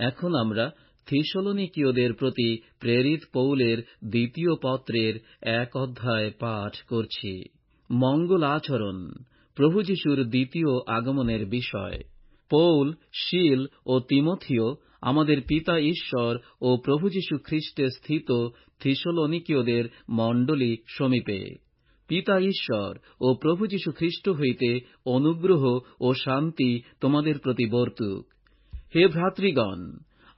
এখন আমরা থিসলনিকীয়দের প্রতি প্রেরিত পৌলের দ্বিতীয় পত্রের এক অধ্যায় পাঠ করছি। মঙ্গল আচরণ, প্রভু যিশুর দ্বিতীয় আগমনের বিষয়। পৌল, শিল ও তিমথিও, আমাদের পিতা ঈশ্বর ও প্রভু যীশু খ্রিস্টে স্থিত থিসলনিকীয়দের মণ্ডলী সমীপে। পিতা ঈশ্বর ও প্রভু যীশু খ্রিস্ট হইতে অনুগ্রহ ও শান্তি তোমাদের প্রতি বর্তুক। হে ভ্রাতৃগণ,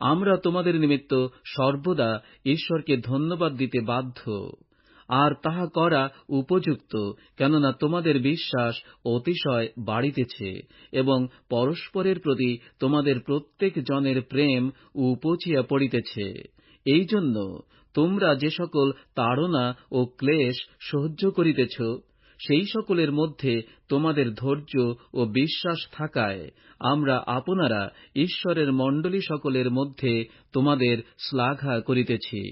আমরা তোমাদের নিমিত্ত সর্বদা ঈশ্বরকে ধন্যবাদ দিতে বাধ্য, আর তাহা করা উপযুক্ত, কেননা তোমাদের বিশ্বাস অতিশয় বাড়িতেছে এবং পরস্পরের প্রতি তোমাদের প্রত্যেক জনের প্রেম উপচিয়া পড়িতেছে। এই জন্য তোমরা যে সকল তাড়না ও ক্লেশ সহ্য করিতেছ সেই সকলের মধ্যে তোমাদের ধৈর্য ও বিশ্বাস থাকায় আমরা আপনারা ঈশ্বরের মণ্ডলী সকলের মধ্যে তোমাদের শ্লাঘা করিতেছি।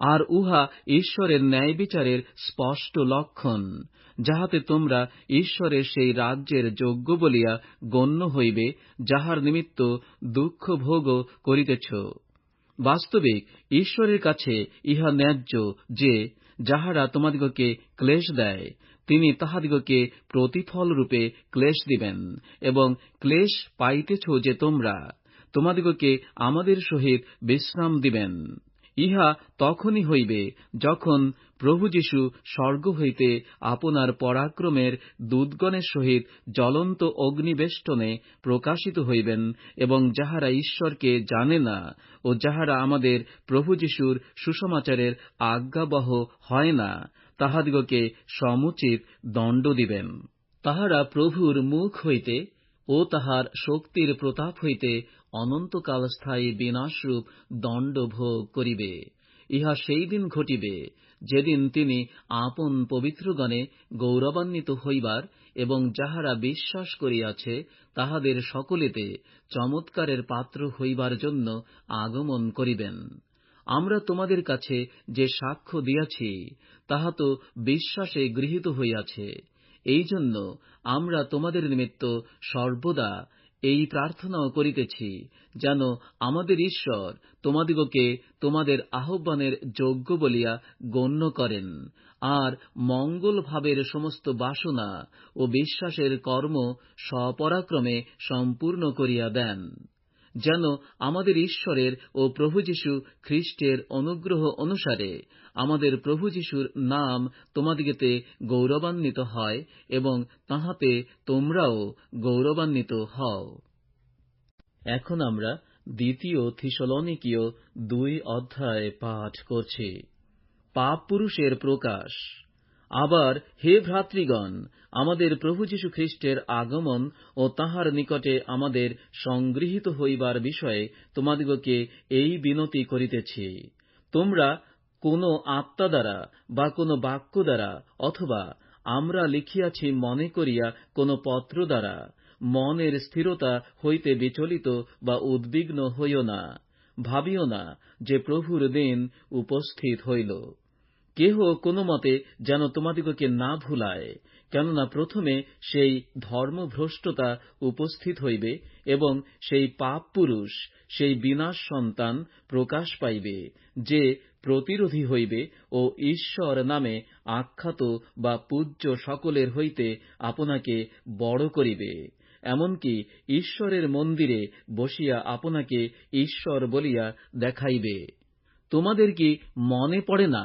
আর উহা ঈশ্বরের ন্যায়বিচারের স্পষ্ট লক্ষণ, যাহাতে তোমরা ঈশ্বরের সেই রাজ্যের যোগ্য বলিয়া গণ্য হইবে, যাহার নিমিত্ত দুঃখ ভোগ করিতেছ। বাস্তবিক, ঈশ্বরের কাছে ইহা ন্যায্য যে যাহারা তোমাদিগকে ক্লেশ দেয়, তিনি তাহাদিগকে প্রতিফল রূপে ক্লেশ দিবেন, এবং ক্লেশ পাইতেছ যে তোমরা, তোমাদিগকে আমাদের সহিত বিশ্রাম দিবেন। ইহা তখনই হইবে যখন প্রভু যীশু স্বর্গ হইতে আপনার পরাক্রমের দূতগণের সহিত জ্বলন্ত অগ্নিবেষ্টনে প্রকাশিত হইবেন এবং যাহারা ঈশ্বরকে জানে না ও যাহারা আমাদের প্রভু যীশুর সুসমাচারের আজ্ঞাবহ হয় না, তাহাদিগকে সমুচিত দণ্ড দিবেন। তাহারা প্রভুর মুখ হইতে ও তাহার শক্তির প্রতাপ হইতে অনন্তকাল স্থায়ী বিনাশরূপ দণ্ড ভোগ করিবে। ইহা সেই দিন ঘটিবে যেদিন তিনি আপন পবিত্রগণে গৌরবান্বিত হইবার এবং যাহারা বিশ্বাস করিয়াছে, তাহাদের সকলেতে চমৎকারের পাত্র হইবার জন্য আগমন করিবেন। আমরা তোমাদের কাছে যে সাক্ষ্য দিয়াছি, তাহা তো বিশ্বাসে গৃহীত হইয়াছে। এই জন্য আমরা তোমাদের নিমিত্ত সর্বদা এই প্রার্থনাও করিতেছি, যেন আমাদের ঈশ্বর তোমাদিগকে তোমাদের আহ্বানের যোগ্য বলিয়া গণ্য করেন, আর মঙ্গল ভাবের সমস্ত বাসনা ও বিশ্বাসের কর্ম স্বপরাক্রমে সম্পূর্ণ করিয়া দেন। যেন আমাদের ঈশ্বরের ও প্রভু যীশু খ্রিস্টের অনুগ্রহ অনুসারে আমাদের প্রভু যীশুর নাম তোমাদিগতে গৌরবান্বিত হয় এবং তাহাতে তোমরাও গৌরবান্বিত হও। এখন আমরা দ্বিতীয় থিসলনিকীয় দুই অধ্যায় পাঠ করছি। পাপ পুরুষের প্রকাশ। আবার হে ভ্রাতৃগণ, আমাদের প্রভু যীশু খ্রিস্টের আগমন ও তাহার নিকটে আমাদের সংগৃহীত হইবার বিষয়ে তোমাদিগকে এই বিনতি করিতেছি। তোমরা কোন আত্মা দ্বারা বা কোন বাক্য দ্বারা অথবা আমরা লিখিয়াছি মনে করিয়া কোন পত্র দ্বারা মনের স্থিরতা হইতে বিচলিত বা উদ্বিগ্ন হইও না, ভাবিও না যে প্রভুর দিন উপস্থিত হইল। কেহ কোন মতে যেন তোমাদিগকে না ভুলায়, কেননা প্রথমে সেই ধর্মভ্রষ্টতা উপস্থিত হইবে এবং সেই পাপ পুরুষ সেই বিনাশ সন্তান প্রকাশ পাইবে, যে প্রতিরোধী হইবে ও ঈশ্বর নামে আখ্যাত বা পূজ্য সকলের হইতে আপনাকে বড় করিবে। এমনকি ঈশ্বরের মন্দিরে বসিয়া আপনাকে ঈশ্বর বলিয়া দেখাইবে। তোমাদের কি মনে পড়ে না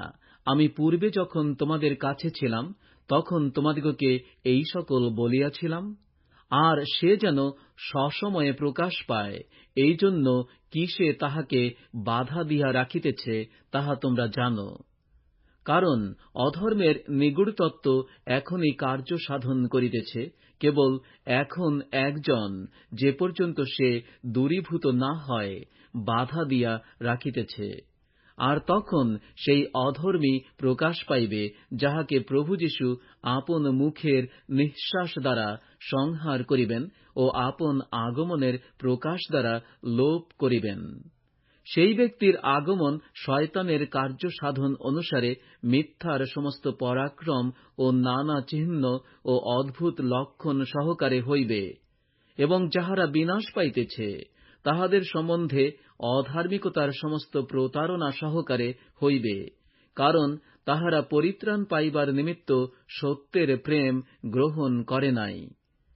আমি পূর্বে যখন তোমাদের কাছে ছিলাম, তখন তোমাদিগকে এই সকল বলিয়াছিলাম, আর সে যেন সসময়ে প্রকাশ পায়, এই জন্য কিসে তাহাকে বাধা দিয়া রাখিতেছে, তাহা তোমরা জানো। কারণ অধর্মের নিগুড় তত্ত্ব এখনই কার্য সাধন করিতেছে, কেবল এখন একজন, যে পর্যন্ত সে দূরীভূত না হয়, বাধা দিয়া রাখিতেছে। আর তখন সেই অধর্মী প্রকাশ পাইবে, যাহাকে প্রভু যীশু আপন মুখের নিঃশ্বাস দ্বারা সংহার করিবেন ও আপন আগমনের প্রকাশ দ্বারা লোপ করিবেন। সেই ব্যক্তির আগমন শয়তানের কার্য সাধন অনুসারে মিথ্যার সমস্ত পরাক্রম ও নানা চিহ্ন ও অদ্ভুত লক্ষণ সহকারে হইবে, এবং যাহারা বিনাশ পাইতেছে তাহাদের সম্বন্ধে অধার্মিকতার সমস্ত প্রতারণা সহকারে হইবে, কারণ তাহারা পরিত্রাণ পাইবার নিমিত্ত সত্যের প্রেম গ্রহণ করে নাই।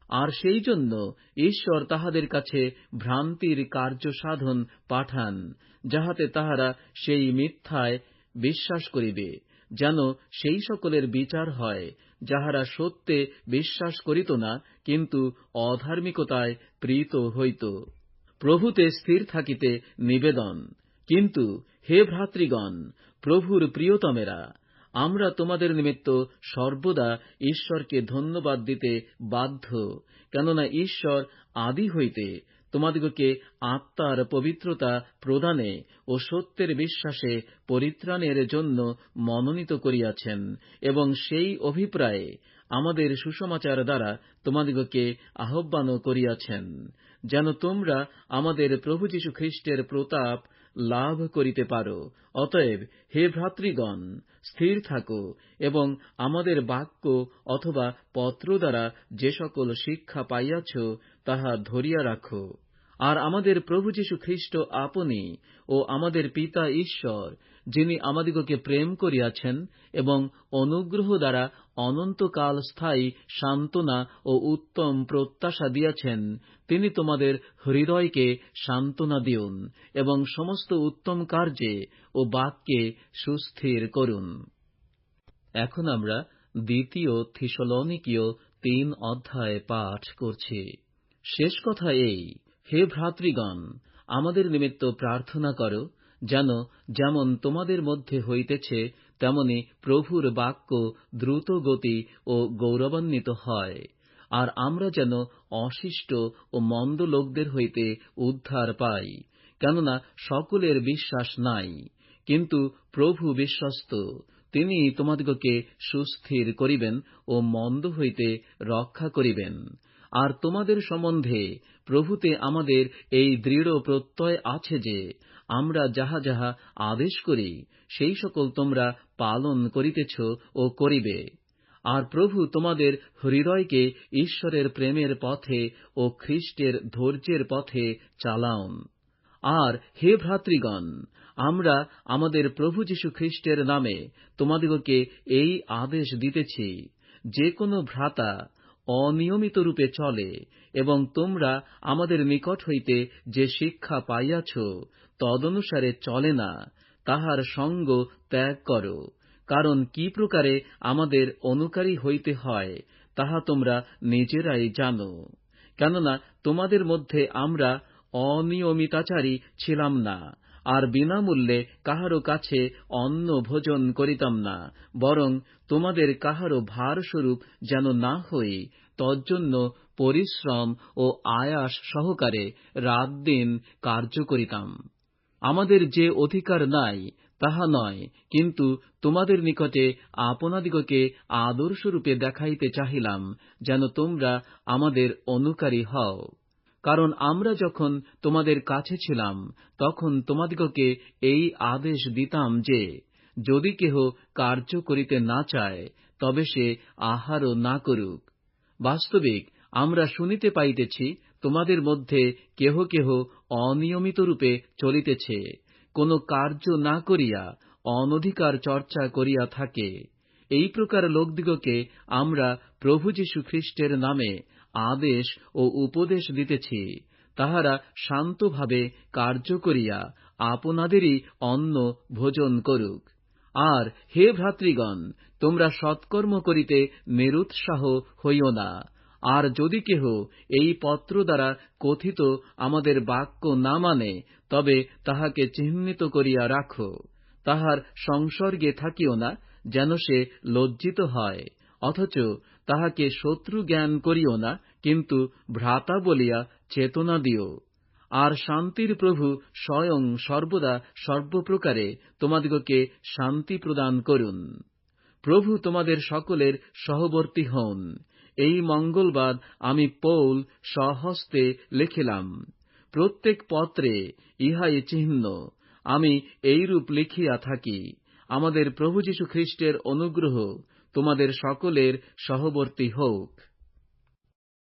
আর সেই জন্য ঈশ্বর তাহাদের কাছে ভ্রান্তির কার্য সাধন পাঠান, যাহাতে তাহারা সেই মিথ্যায় বিশ্বাস করিবে, যেন সেই সকলের বিচার হয়, যাহারা সত্যে বিশ্বাস করিত না, কিন্তু অধার্মিকতায় প্রীত হইত। প্রভুতে স্থির থাকিতে নিবেদন। কিন্তু হে ভ্রাতৃগণ, প্রভুর প্রিয়তমেরা, আমরা তোমাদের নিমিত্ত সর্বদা ঈশ্বরকে ধন্যবাদ দিতে বাধ্য, কেননা ঈশ্বর আদি হইতে তোমাদিগকে আত্মার পবিত্রতা প্রদানে ও সত্যের বিশ্বাসে পরিত্রাণের জন্য মনোনীত করিয়াছেন এবং সেই অভিপ্রায়ে আমাদের সুসমাচার দ্বারা তোমাদিগকে আহ্বানও করিয়াছেন, যেন তোমরা আমাদের প্রভু যীশু খ্রিস্টের প্রতাপ লাভ করিতে পারো। অতএব হে ভ্রাতৃগণ, স্থির থাকো এবং আমাদের বাক্য অথবা পত্র দ্বারা যে সকল শিক্ষা পাইয়াছ, তাহা ধরিয়া রাখো। আর আমাদের প্রভু যীশু খ্রিস্ট আপনি ও আমাদের পিতা ঈশ্বর, যিনি আমাদিগকে প্রেম করিয়াছেন এবং অনুগ্রহ দ্বারা অনন্তকাল স্থায়ী সান্ত্বনা ও উত্তম প্রত্যাশা দিয়াছেন, তিনি তোমাদের হৃদয়কে সান্ত্বনা দিউন এবং সমস্ত উত্তম কার্যে ও বাক্যে সুস্থির করুন। এখন আমরা দ্বিতীয় থিসলনিকীয় তিন অধ্যায় পাঠ করছি। শেষ কথা এই হে ভ্রাতৃগণ, আমাদের নিমিত্ত প্রার্থনা করো, যেন যেমন তোমাদের মধ্যে হইতেছে, তেমনি প্রভুর বাক্য দ্রুত গতি ও গৌরবান্বিত হয়। আর আমরা যেন অশিষ্ট ও মন্দ লোকদের হইতে উদ্ধার পাই, কেননা সকলের বিশ্বাস নাই। কিন্তু প্রভু বিশ্বস্ত, তিনি তোমাদিগকে সুস্থির করিবেন ও মন্দ হইতে রক্ষা করিবেন। আর তোমাদের সম্বন্ধে প্রভুতে আমাদের এই দৃঢ় প্রত্যয় আছে যে, আমরা যাহা যাহা আদেশ করি, সেই সকল তোমরা পালন করিতেছ ও করিবে। আর প্রভু তোমাদের হৃদয়কে ঈশ্বরের প্রেমের পথে ও খ্রিস্টের ধৈর্যের পথে চালাউন আর হে ভ্রাতৃগণ, আমরা আমাদের প্রভু যীশু খ্রিস্টের নামে তোমাদিগকে এই আদেশ দিতেছি, যে কোনো ভ্রাতা অনিয়মিত রূপে চলে এবং তোমরা আমাদের নিকট হইতে যে শিক্ষা পাইয়াছ, তদনুসারে চলে না, তাহার সঙ্গ ত্যাগ কর। কারণ কি প্রকারে আমাদের অনুকারী হইতে হয়, তাহা তোমরা নিজেরাই জানো। কেননা তোমাদের মধ্যে আমরা অনিয়মিতাচারী ছিলাম না আর বিনামূল্যে কাহারও কাছে অন্ন ভোজন করিতাম না, বরং তোমাদের কাহারও ভারস্বরূপ যেন না হই, তজ্জন্য পরিশ্রম ও আয়াস সহকারে রাত দিন কার্য করিতাম। আমাদের যে অধিকার নাই, তাহা নয়, কিন্তু তোমাদের নিকটে আপনাদিগকে আদর্শরূপে দেখাইতে চাহিলাম, যেন তোমরা আমাদের অনুকারী হও। কারণ আমরা যখন তোমাদের কাছে ছিলাম, তখন তোমাদিগকে এই আদেশ দিতাম যে, যদি কেহ কার্য করিতে না চায়, তবে সে আহারও না করুক। বাস্তবিক, আমরা শুনিতে পাইতেছি, তোমাদের মধ্যে কেহ কেহ অনিয়মিত রূপে চলিতেছে, কোন কার্য না করিয়া অনধিকার চর্চা করিয়া থাকে। এই প্রকার লোকদিগকে আমরা প্রভু যীশু খ্রিস্টের নামে আদেশ ও উপদেশ দিতেছি, তাহারা শান্তভাবে কার্য করিয়া আপনাদেরই অন্ন ভোজন করুক। আর হে ভ্রাতৃগণ, তোমরা সৎকর্ম করিতে নিরুৎসাহ হইও না। আর যদি কেহ এই পত্র দ্বারা কথিত আমাদের বাক্য না মানে তবে তাহাকে চিহ্নিত করিয়া রাখো। তাহার সংসর্গে থাকিও না, যেন সে লজ্জিত হয়। অথচ তাহাকে শত্রু জ্ঞান করিও না, কিন্তু ভ্রাতা বলিয়া চেতনা দিও। আর শান্তির প্রভু স্বয়ং সর্বদা সর্বপ্রকারে তোমাদিগকে শান্তি প্রদান করুন। প্রভু তোমাদের সকলের সহবর্তী হউন এই মঙ্গলবার আমি পৌল স্বহস্তে লিখিলাম। প্রত্যেক পত্রে ইহাই চিহ্ন। আমি এইরূপ লিখিয়া থাকি। আমাদের প্রভু যীশু খ্রিস্টের অনুগ্রহ তোমাদের সকলের সহবর্তী হোক।